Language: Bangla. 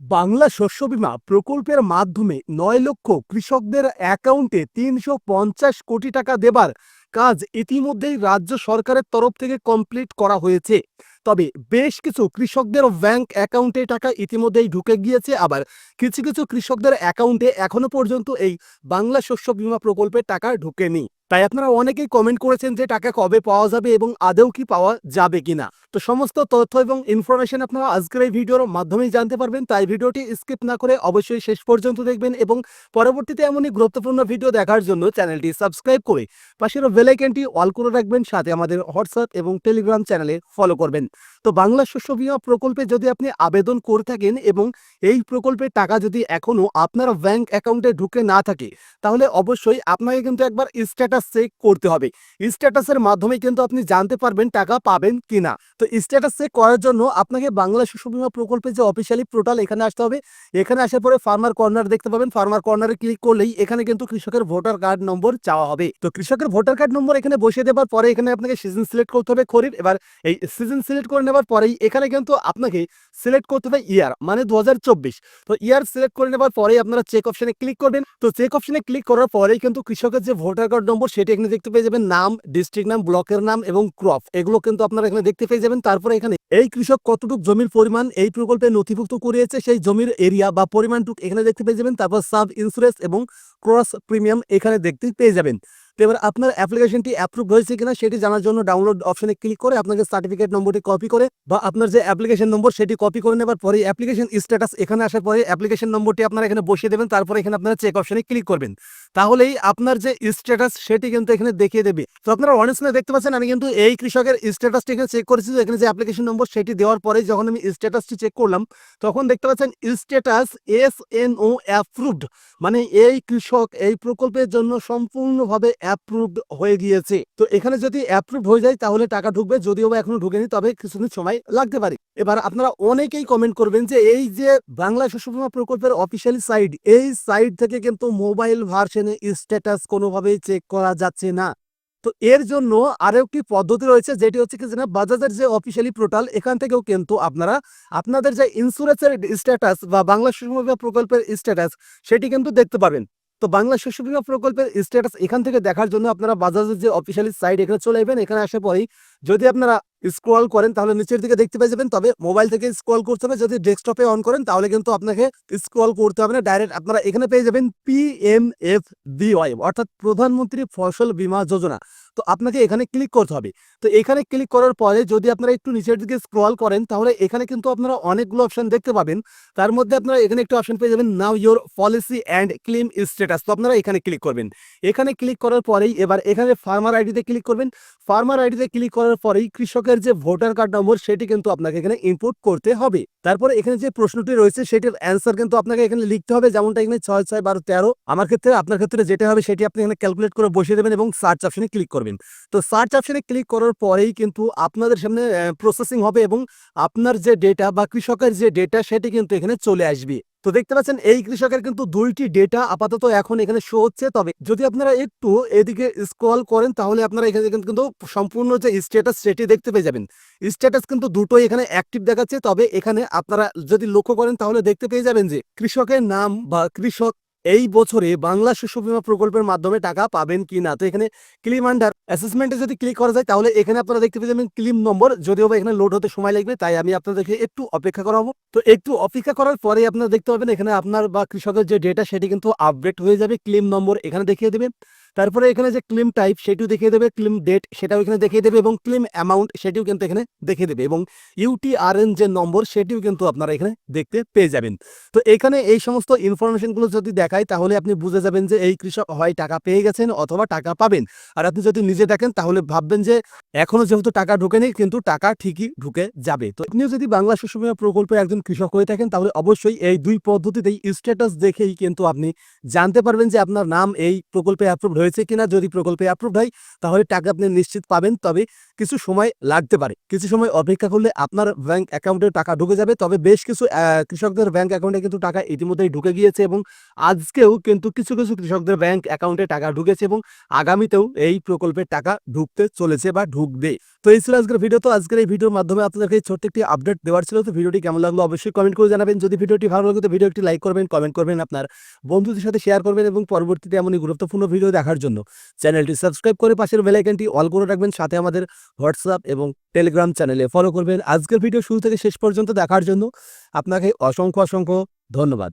বাংলা শস্য বিমা প্রকল্পের মাধ্যমে নয় লক্ষ কৃষকদের অ্যাকাউন্টে তিনশো পঞ্চাশ কোটি টাকা দেবার কাজ ইতিমধ্যেই রাজ্য সরকারের তরফ থেকে কমপ্লিট করা হয়েছে। তবে বেশ কিছু কৃষকদের ব্যাংক অ্যাকাউন্টে টাকা ইতিমধ্যেই ঢুকে গিয়েছে, আবার কিছু কিছু কৃষকদের অ্যাকাউন্টে এখনও পর্যন্ত এই বাংলা শস্য বীমা প্রকল্পের টাকা ঢুকেনি। তাই আপনারা অনেকেই কমেন্ট করেছেন যে টাকা কবে পাওয়া যাবে এবং আদৌ কি পাওয়া যাবে কিনা। তো সমস্ত তথ্য এবং ইনফরমেশন আপনারা আজকের এই ভিডিওর মাধ্যমেই জানতে পারবেন। তাই ভিডিওটি স্কিপ না করে অবশ্যই শেষ পর্যন্ত দেখবেন এবং পরবর্তীতে এমনই গুরুত্বপূর্ণ ভিডিও দেখার জন্য চ্যানেলটি সাবস্ক্রাইব করে পাশের বেলাইকেনটি অল করে রাখবেন, সাথে আমাদের হোয়াটসঅ্যাপ এবং টেলিগ্রাম চ্যানেলে ফলো করবেন। তো বাংলা শস্য বিমা প্রকল্পে যদি আপনি আবেদন করে থাকেন এবং এই প্রকল্পের টাকা যদি এখনও আপনার ব্যাংক অ্যাকাউন্টে ঢুকে না থাকে, তাহলে অবশ্যই আপনাকে কিন্তু একবার স্ট্যাটাস চেক করতে হবে। স্ট্যাটাসের মাধ্যমে কিন্তু আপনি জানতে পারবেন টাকা পাবেন কি না তো স্ট্যাটাস চেক করার জন্য আপনাকে বাংলা শস্য বিমা প্রকল্পের যে অফিসিয়ালি পোর্টাল এখানে আসতে হবে। এখানে আসার পরে ফার্মার কর্নার দেখতে পাবেন। ফার্মার কর্নারে ক্লিক করলেই এখানে কিন্তু কৃষকের ভোটার কার্ড নম্বর চাওয়া হবে। তো কৃষকের ভোটার কার্ড নম্বর এখানে বসিয়ে দেওয়ার পরে এখানে আপনাকে সিজন সিলেক্ট করতে হবে খরিফ এবার এই সিজন সিলেক্ট করে নেওয়ার পরেই এখানে কিন্তু আপনাকে সিলেক্ট করতে হবে ইয়ার মানে দু হাজার চব্বিশ। তো ইয়ার সিলেক্ট করে নেওয়ার পরেই আপনারা চেক অপশনে ক্লিক করবেন। তো চেক অপশনে ক্লিক করার পরেই কিন্তু কৃষকের যে ভোটার কার্ড নম্বর সেটি এখানে দেখতে পেয়ে যাবেন। নাম ডিস্ট্রিক্ট নাম ব্লকের নাম এবং ক্রপ এগুলো কিন্তু আপনারা এখানে দেখতে পেয়ে যাবেন। তারপরে এখানে এই কৃষক কতটুকু জমির পরিমাণ এই প্রকল্পে নথিভুক্ত করিয়েছে সেই জমির এরিয়া বা পরিমাণটুকু এখানে দেখতে পেয়ে যাবেন। তারপর সাব ইন্স্যুরেন্স এবং ক্রস প্রিমিয়াম এখানে দেখতে পেয়ে যাবেন। তো এবার আপনার অ্যাপ্লিকেশনটি অ্যাপ্রুভ হয়েছে কিনা সেটি জানার জন্য ডাউনলোড অপশনে ক্লিক করে আপনাকে সার্টিফিকেট নম্বরটি কপি করে বা আপনার যে অ্যাপ্লিকেশন নম্বর সেটি কপি করে নেবার পরে অ্যাপ্লিকেশন স্ট্যাটাস এখানে আসার পরে অ্যাপ্লিকেশন নম্বরটি আপনারা এখানে বসিয়ে দেবেন, তারপরে এখানে আপনারা চেক অপশনে ক্লিক করবেন। তাহলেই আপনার যে স্ট্যাটাস সেটি কিন্তু এখানে দেখিয়ে দেবে। তো আপনারা অনেক সময় দেখতে পাচ্ছেন, আমি কিন্তু এই কৃষকের স্ট্যাটাসটি এখানে চেক করেছি এখানে যে অ্যাপ্লিকেশন নম্বর সেটি দেওয়ার পরে যখন আমি স্ট্যাটাসটি চেক করলাম, তখন দেখতে পাচ্ছেন status S N O approved মানে এই কৃষক এই প্রকল্পের জন্য সম্পূর্ণভাবে অ্যাপ্রুভড হয়ে গিয়েছে। তো এখানে যদি অ্যাপ্রুভ হয়ে যায়, তাহলে টাকা ঢুকবে। যদিও বা এখনও ঢুকেনি, তবে কিছুদিন সময় লাগতে পারে। এবার আপনারা অনেকেই কমেন্ট করবেন যে, এই যে বাংলা শস্য বীমা প্রকল্পের অফিসিয়ালি সাইট এই সাইট থেকে কিন্তু মোবাইল ভার্সনে স্ট্যাটাস কোনোভাবেই চেক করা যাচ্ছে না। তো এর জন্য আরও একটি পদ্ধতি রয়েছে, যেটি হচ্ছে কি যেন বাজাজের যে অফিসিয়ালি পোর্টাল এখান থেকেও কিন্তু আপনারা আপনাদের যে ইন্স্যুরেন্সের স্ট্যাটাস বা বাংলা শস্য প্রকল্পের স্ট্যাটাস সেটি কিন্তু দেখতে পাবেন। তো বাংলা শস্য বীমা প্রকল্পের স্ট্যাটাস এখান থেকে দেখার জন্য আপনারা বাজাজের যে অফিসিয়ালি সাইট এখানে চলে যাবেন এখানে আসার পরেই যদি আপনারা স্ক্রল করেন, তাহলে নিচের দিকে দেখতে পেয়ে যাবেন। তবে মোবাইল থেকে স্ক্রল করতে হবে, যদি ডেস্কটপে অন করেন, তাহলে কিন্তু আপনাকে স্ক্রল করতে হবে না। ডাইরেক্ট আপনারা এখানে পেয়ে যাবেন পি এম এফ বিওয়াই অর্থাৎ প্রধানমন্ত্রী ফসল বীমা যোজনা। তো আপনাকে এখানে ক্লিক করতে হবে। তো এখানে ক্লিক করার পরে যদি আপনারা একটু নিচের দিকে স্ক্রল করেন, তাহলে এখানে কিন্তু আপনারা অনেকগুলো অপশন দেখতে পাবেন। তার মধ্যে আপনারা এখানে একটু অপশন পেয়ে যাবেন now your policy and claim status তো আপনারা এখানে ক্লিক করবেন। এখানে ক্লিক করার পরেই এবার এখানে ফার্মার আইডিতে ক্লিক করবেন। ফার্মার আইডিতে ক্লিক করার পরেই কৃষকের যে ভোটার কার্ড নম্বর সেটি কিন্তু আপনাকে এখানে ইনপুট করতে হবে। তারপরে এখানে যে প্রশ্নটি রয়েছে সেটির অ্যান্সার কিন্তু আপনাকে এখানে লিখতে হবে, যেমনটা এখানে ছয় ছয়, বারো, তেরো। আমার ক্ষেত্রে, আপনার ক্ষেত্রে যেটা হবে সেটি আপনি এখানে ক্যালকুলেট করে বসিয়ে দেবেন এবং সার্চ অপশনে ক্লিক করবেন। তো সার্চ অপশনে ক্লিক করার পরেই কিন্তু আপনাদের সামনে প্রসেসিং হবে এবং আপনার যে ডেটা বা কৃষকের যে ডেটা সেটি কিন্তু এখানে চলে আসবে। তো দেখতে পাচ্ছেন, এই কৃষকের কিন্তু দুইটি ডেটা আপাতত এখন এখানে শো হচ্ছে। তবে যদি আপনারা একটু এদিকে স্ক্রল করেন, তাহলে আপনারা এখানে কিন্তু সম্পূর্ণ যে স্ট্যাটাস সেটি দেখতে পেয়ে যাবেন। স্ট্যাটাস কিন্তু দুটোই এখানে অ্যাক্টিভ দেখাচ্ছে। তবে এখানে আপনারা যদি লক্ষ্য করেন, তাহলে দেখতে পেয়ে যাবেন যে কৃষকের নাম বা কৃষক এই বছরে বাংলা শস্য বিমা প্রকল্পের মাধ্যমে টাকা পাবেন কি না? তো এখানে ক্লিম আন্ডার অ্যাসেসমেন্টে যদি ক্লিক করা যায়, তাহলে এখানে আপনারা দেখতে পেয়ে যাবেন ক্লিম নম্বর যদিও বা এখানে লোড হতে সময় লাগবে, তাই আমি আপনাদেরকে একটু অপেক্ষা করাবো। তো একটু অপেক্ষা করার পরে আপনারা দেখতে পাবেন, এখানে আপনার বা কৃষকের যে ডেটা সেটি কিন্তু আপডেট হয়ে যাবে ক্লিম নম্বর এখানে দেখিয়ে দেবে তারপরে এখানে যে ক্লেম টাইপ সেটিও দেখিয়ে দেবে ক্লেম ডেট সেটাও এখানে দেখিয়ে দেবে এবং ক্লেম অ্যামাউন্ট সেটিও কিন্তু এখানে দেখিয়ে দেবে এবং ইউটিআরএন যে নম্বর সেটিও কিন্তু আপনারা এখানে দেখতে পেয়ে যাবেন। তো এখানে এই সমস্ত ইনফরমেশনগুলো যদি দেখায় তাহলে আপনি বুঝে যাবেন যে এই কৃষক হয় টাকা পেয়ে গেছেন অথবা টাকা পাবেন। আর আপনি যদি নিজে দেখেন তাহলে ভাববেন যে এখনও যেহেতু টাকা ঢুকেনি কিন্তু টাকা ঠিকই ঢুকে যাবে। তো আপনিও যদি বাংলা শস্য বীমা প্রকল্পে একজন কৃষক হয়ে থাকেন তাহলে অবশ্যই এই দুই পদ্ধতিতেই স্ট্যাটাস দেখেই কিন্তু আপনি জানতে পারবেন যে আপনার নাম এই প্রকল্পে অ্যাপ্রুভ হয়েছে কিনা যদি প্রকল্পে অ্যাপ্রুভ হয়, তাহলে টাকা আপনি নিশ্চিত পাবেন। তবে কিছু সময় লাগতে পারে। কিছু সময় অপেক্ষা করলে আপনার ব্যাংক অ্যাকাউন্টে টাকা ঢুকে যাবে। তবে বেশ কিছু কৃষকদের ব্যাংক অ্যাকাউন্টে কিন্তু টাকা ইতিমধ্যেই ঢুকে গিয়েছে এবং আজকেও কিন্তু কিছু কিছু কৃষকদের ব্যাংক অ্যাকাউন্টে টাকা ঢুকেছে এবং আগামীতেও এই প্রকল্পের টাকা ঢুকতে চলেছে বা ঢুকবে। তো এই ছিল আজকের ভিডিও তো আজকের এই ভিডিওর মাধ্যমে আপনাদেরকে ছোট্ট একটি আপডেট দেওয়ার ছিল। তো ভিডিওটি কেমন লাগল অবশ্যই কমেন্ট করে জানাবেন। যদি ভিডিওটি ভালো লাগে, তো ভিডিও একটি লাইক করবেন কমেন্ট করবেন আপনার বন্ধুদের সাথে শেয়ার করবেন এবং পরবর্তীতে এমনই গুরুত্বপূর্ণ ভিডিও দেখার জন্য। চ্যানেলটি সাবস্ক্রাইব করে পাশের বেলাইকনটি অল করে রাখবেন, সাথে আমাদের হোয়াটসঅ্যাপ এবং টেলিগ্রাম চ্যানেলে ফলো করবেন। আজকের ভিডিও শুরু থেকে শেষ পর্যন্ত দেখার জন্য আপনাকে অসংখ্য অসংখ্য ধন্যবাদ।